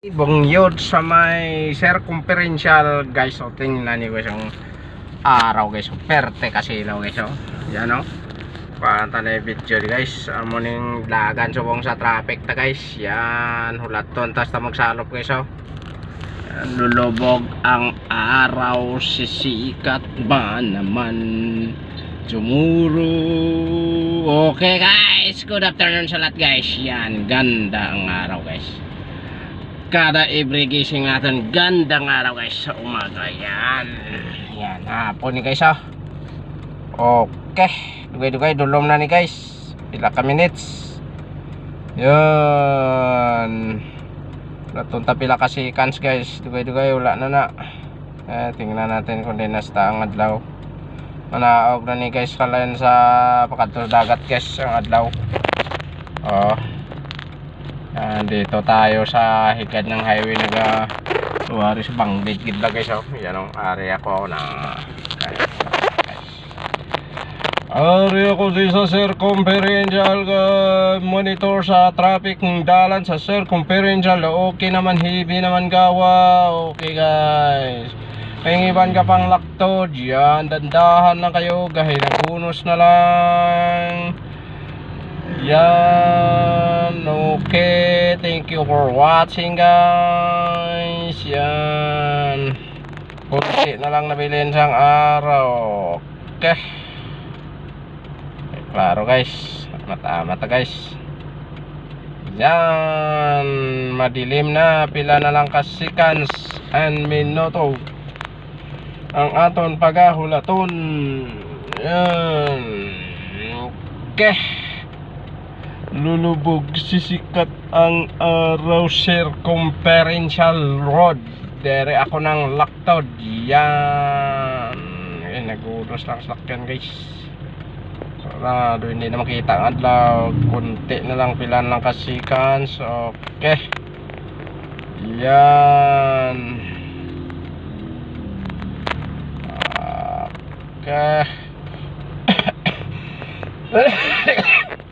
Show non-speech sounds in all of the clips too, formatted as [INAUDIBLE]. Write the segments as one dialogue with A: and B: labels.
A: Ibong yun sa may circumferential guys. O tingnan niyo guys yung araw guys. Perte kasi ilaw guys. O. Yan o. Panta na yung video guys. Amo ning lagan subong sa traffic ta guys. Yan. Hulat ton. Tas ta magsalop guys o. Yan, Lulubog ang araw. Sisikat ba naman? Tumuro. Okay guys. Good afternoon sa lahat guys. Yan. Ganda ang araw guys kada every gising natin gandang araw guys sa umaga. Yan. Yan. Hapon ni guys ah okay. Dugay-dugay dulom na ni guys. Pila minutes. Yan. Natunta pila ka seconds guys. Dugay-dugay wala na na. Eh, tingnan natin kung di nasta ang adlaw. Manaog na ni guys kalayan sa pakadto dagat guys ang adlaw. Oh Ah, dito tayo sa higad ng highway naga Tuwaris Banggit gidla guys? Oh. Yan ang area ko na Area ko di sa circumferential ka monitor sa traffic ng dalan sa circumferential. Okay naman heavy naman gawa. Okay guys. Pengiban ka pang laktod yan dandahan na kayo gahay nagunos na lang. Yan okay thank you for watching guys. Yan. Kunti na lang nabilin sang araw. Okay. Eh, klaro guys. Mata mata guys. Yan. Madilim na. Pila na lang ka and minuto. Ang aton pagahulaton yan. Okay lulubog sisikat ang araw circumferential road dere ako ng laktod. Yan. Eh nagulos lang sakyan guys. Sarado hindi na makita ang adlaw. Kunti na lang pilan lang kasikans okay. Yan. Okay [COUGHS] [COUGHS] [COUGHS]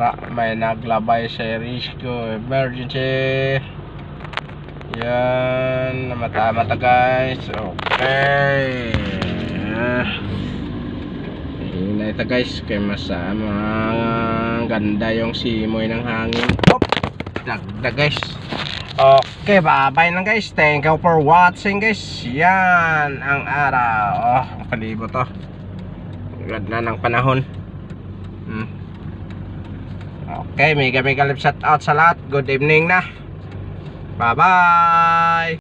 A: Ara, may naglabay sa Risco Emergency. Yan, mata-mata guys. Okay. Hinay ta guys, kay masama ganda yung simoy ng hangin. Op, dagdag guys. Okay, bye-bye lang guys. Thank you for watching guys. Yan ang araw. Oh, ang palibot to. Ganda ng panahon. Hmm. Okay, mega mega lip shout out sa lahat. Good evening na. Bye-bye.